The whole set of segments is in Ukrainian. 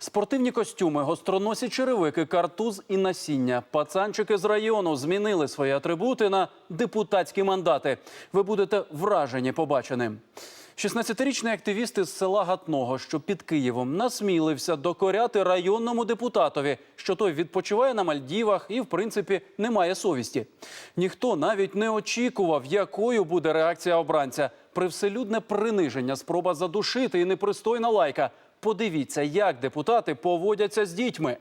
Спортивні костюми, гостроносі черевики, картуз і насіння. Пацанчики з району змінили свої атрибути на депутатські мандати. Ви будете вражені побаченим. 16-річний активіст із села Гатного, що під Києвом, насмілився докоряти районному депутатові, що той відпочиває на Мальдівах і, в принципі, не має совісті. Ніхто навіть не очікував, якою буде реакція обранця. Привселюдне приниження, спроба задушити і непристойна лайка. Подивіться, як депутати поводяться з дітьми.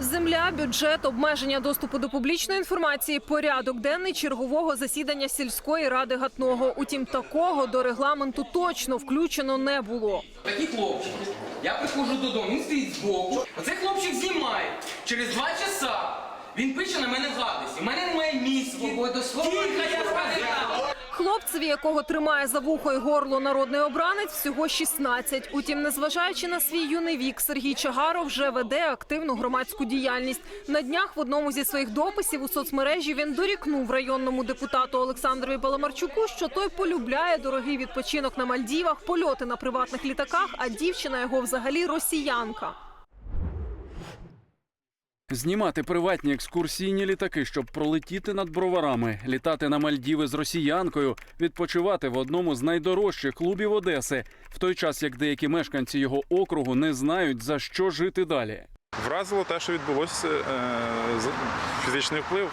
Земля, бюджет, обмеження доступу до публічної інформації, порядок денний чергового засідання сільської ради Гатного. Утім, такого до регламенту точно включено не було. Такі хлопчики. Я приходжу додому, він стоїть збоку. Оцей хлопчик знімає. Через два часа він пише на мене в гадості. У мене немає місця. Тихо, я сказав. Хлопцеві, якого тримає за вухо й горло народний обранець, всього 16. Утім, незважаючи на свій юний вік, Сергій Чагаров вже веде активну громадську діяльність. На днях в одному зі своїх дописів у соцмережі він дорікнув районному депутату Олександрові Баламарчуку, що той полюбляє дорогий відпочинок на Мальдівах, польоти на приватних літаках, а дівчина його взагалі росіянка. Знімати приватні екскурсійні літаки, щоб пролетіти над броварами, літати на Мальдіви з росіянкою, відпочивати в одному з найдорожчих клубів Одеси, в той час як деякі мешканці його округу не знають за що жити далі. Вразило те, що відбулося е, фізичний вплив.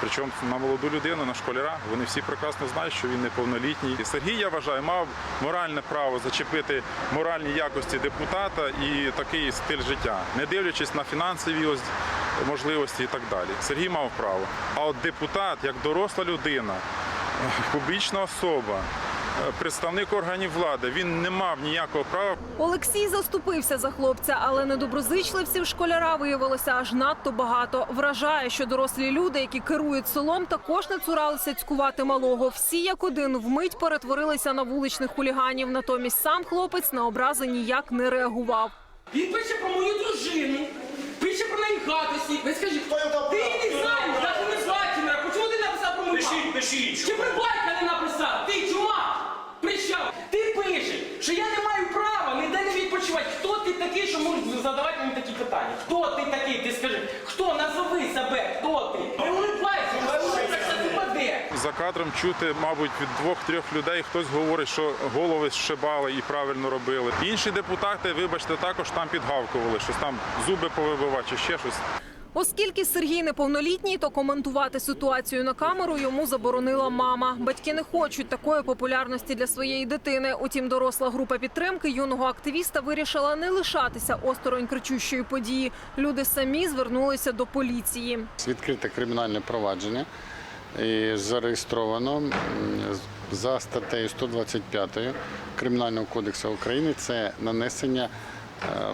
Причому на молоду людину, на школяра. Вони всі прекрасно знають, що він неповнолітній. І Сергій, я вважаю, мав моральне право зачепити моральні якості депутата і такий стиль життя, не дивлячись на фінансові можливості і так далі. Сергій мав право. А от депутат, як доросла людина, публічна особа, представник органів влади, він не мав ніякого права Олексій заступився за хлопця, але недоброзичливців школяра виявилося аж надто багато. Вражає, що дорослі люди, які керують селом, також не цуралися цькувати малого. Всі як один вмить перетворилися на вуличних хуліганів. Натомість сам хлопець на образи ніяк не реагував. Він пише про мою дружину, пише про неї гадості. Ви скажіть, Хто його ти не знаєш, навіть не Владимира, почому ти написав про мою Пишіть, маму? пишіть. Чи про батька не написав? Ти чума? Прищав. Ти пишеш, що я не маю права ніде не відпочивати. Хто ти такий, що можеш задавати мені такі питання? Хто ти такий? Ти скажи, хто? Назови себе, хто ти? Не улипайся, бо улипайся, упаде. За кадром чути, мабуть, від двох-трьох людей хтось говорить, що голови зшибали і правильно робили. Інші депутати, вибачте, також там підгавкували, щось там зуби повибивати чи ще щось. Оскільки Сергій неповнолітній, то коментувати ситуацію на камеру йому заборонила мама. Батьки не хочуть такої популярності для своєї дитини. Утім, доросла група підтримки юного активіста вирішила не лишатися осторонь кричущої події. Люди самі звернулися до поліції. Відкрите кримінальне провадження і зареєстровано за статтею 125 Кримінального кодексу України. Це нанесення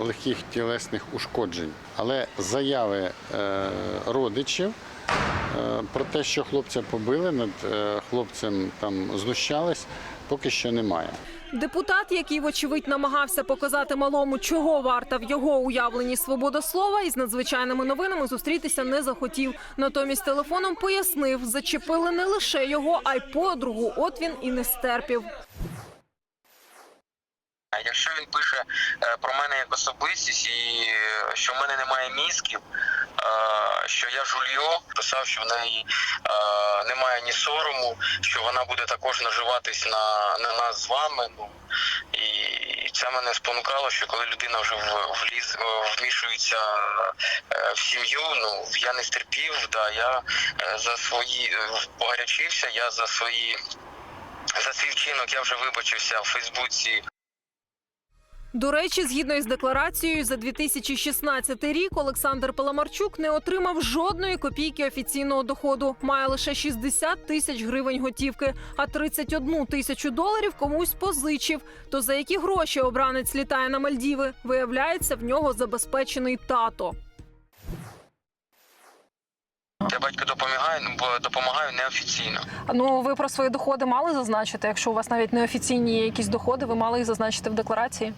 легких тілесних ушкоджень. Але заяви е, родичів е, про те, що хлопця побили, над е, хлопцем там знущались, поки що немає. Депутат, який вочевидь намагався показати малому, чого варта в його уявленні свобода слова, із надзвичайними новинами зустрітися не захотів. Натомість телефоном пояснив, зачепили не лише його, а й подругу. От він і не стерпів. Якщо він пише е, про мене як особистість і е, що в мене немає мізків, е, що я жульйо, писав, що в неї немає ні сорому, що вона буде також наживатись на, на нас з вами. Ну і це мене спонукало, що коли людина вже в- вліз вмішується в сім'ю, ну я не стерпів. Да, я за свої погарячився, я за свої. За свій вчинок я вже вибачився в Фейсбуці До речі, згідно із декларацією, за 2016 рік Олександр Паламарчук не отримав жодної копійки офіційного доходу. Має лише 60 тисяч гривень готівки, а 31 тисячу доларів комусь позичив. То за які гроші обранець літає на Мальдіви? Виявляється, в нього забезпечений тато. Я батько допомагаю, бо допомагаю неофіційно. Ну ви про свої доходи мали зазначити? Якщо у вас навіть неофіційні якісь доходи, ви мали їх зазначити в декларації?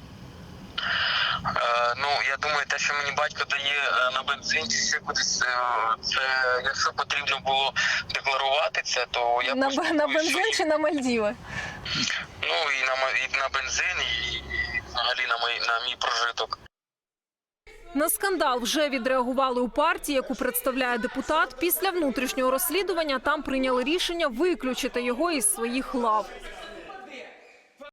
Е, ну я думаю, те, що мені батько дає е, на бензин чи ще кудись, е, це якщо потрібно було декларувати це, то я на поспілкуюсь зі бензин своїм- чи на Мальдіви? ну і на ма- і на бензин, і, і взагалі на мій на мій прожиток. На скандал вже відреагували у партії, яку представляє депутат. Після внутрішнього розслідування там прийняли рішення виключити його із своїх лав.